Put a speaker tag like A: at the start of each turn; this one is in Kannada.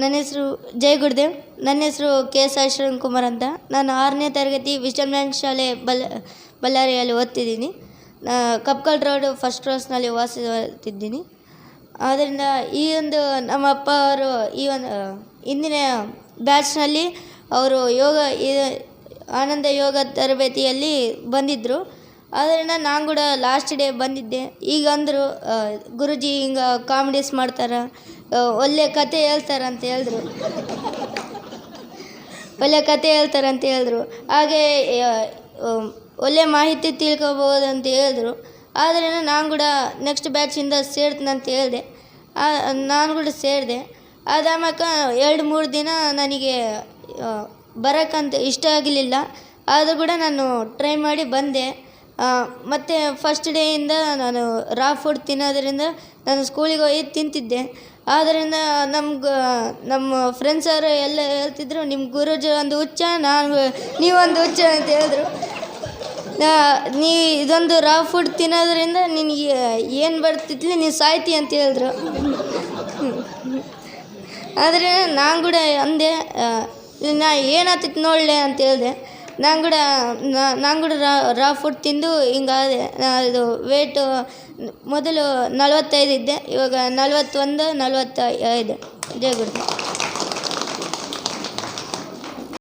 A: ನನ್ನ ಹೆಸರು ಜಯ ಗುರುದೇವ್. ನನ್ನ ಹೆಸರು ಕೆ ಎಸ್ ಅಶ್ವನ್ ಕುಮಾರ್ ಅಂತ. ನಾನು ಆರನೇ ತರಗತಿ ವಿಶ್ವಮ್ಯಾನ್ ಶಾಲೆ ಬಲ್, ಬಳ್ಳಾರಿಯಲ್ಲಿ ಓದ್ತಿದ್ದೀನಿ. ಕಪ್ಕಲ್ ರೋಡ್ ಫಸ್ಟ್ ಕ್ರಾಸ್ನಲ್ಲಿ ವಾಸಿಸುತ್ತಿದ್ದೀನಿ ಆದ್ದರಿಂದ ಈ ಒಂದು ನಮ್ಮ ಅಪ್ಪ ಅವರು ಈ ಒಂದು, ಇಂದಿನ ಬ್ಯಾಚ್ನಲ್ಲಿ ಅವರು ಯೋಗ ಆನಂದ ಯೋಗ ತರಬೇತಿಯಲ್ಲಿ ಬಂದಿದ್ದರು ಆದ್ದರಿಂದ ನಾನು ಕೂಡ ಲಾಸ್ಟ್ ಡೇ ಬಂದಿದ್ದೆ. ಈಗ ಅಂದರು ಗುರುಜಿ ಹಿಂಗೆ ಕಾಮಿಡೀಸ್ ಮಾಡ್ತಾರೆ ಒಳ್ಳೆ ಕತೆ ಹೇಳ್ತಾರಂತ ಹೇಳಿದ್ರು. ಒಳ್ಳೆ ಕತೆ ಹೇಳ್ತಾರಂತ ಹೇಳಿದ್ರು. ಹಾಗೆ ಒಳ್ಳೆ ಮಾಹಿತಿ ತಿಳ್ಕೊಬೋದು ಅಂತ ಹೇಳಿದ್ರು. ಆದ್ದರಿಂದ ನಾನು ಕೂಡ ನೆಕ್ಸ್ಟ್ ಬ್ಯಾಚಿಂದ ಸೇರ್ತೀನಿ ಅಂತ ಹೇಳಿದೆ. ನಾನು ಕೂಡ ಸೇರಿದೆ. ಅದಾಮಕ ಎರಡು ಮೂರು ದಿನ ನನಗೆ ಬರೋಕ್ಕಂತ ಇಷ್ಟ ಆಗಲಿಲ್ಲ. ಆದರೂ ಕೂಡ ನಾನು ಟ್ರೈ ಮಾಡಿ ಬಂದೆ. ಮತ್ತು ಫಸ್ಟ್ ಡೇಯಿಂದ ನಾನು ರಾ ಫುಡ್ ತಿನ್ನೋದರಿಂದ ನಾನು ಸ್ಕೂಲಿಗೆ ಹೋಗಿ ತಿಂತಿದ್ದೆ. ಆದ್ದರಿಂದ ನಮ್ಗೆ, ನಮ್ಮ ಫ್ರೆಂಡ್ಸ್ ಅವರು ಎಲ್ಲ ಹೇಳ್ತಿದ್ರು ನಿಮ್ಮ ಗುರುಜಿ ಒಂದು ಹುಚ್ಚ, ನಾನು ನೀವೊಂದು ಹುಚ್ಚ ಅಂತ ಹೇಳಿದ್ರು. ನೀ ಇದೊಂದು ರಾ ಫುಡ್ ತಿನ್ನೋದರಿಂದ ನಿನಗೆ ಏನು ಬರ್ತಿದ್ಲಿ ನೀನು ಸಾಯ್ತಿ ಅಂತ ಹೇಳಿದ್ರು. ಆದರೆ ನಾನು ಕೂಡ ಅಂದೆ, ನಾ ಏನಾಗ್ತಿತ್ತು ನೋಡಲೆ ಅಂತ ಹೇಳಿದೆ. ನಾನು ಕೂಡ ನಾನು ಕೂಡ ರಾ ರಾ ಫುಡ್ ತಿಂದು ಹಿಂಗಾದೆ ಇದು ವೇಟು ಮೊದಲು ನಲವತ್ತೈದು ಇದ್ದೆ, ಇವಾಗ ನಲವತ್ತೊಂದು ನಲವತ್ತ ಐದು ಜಯ ಗುರು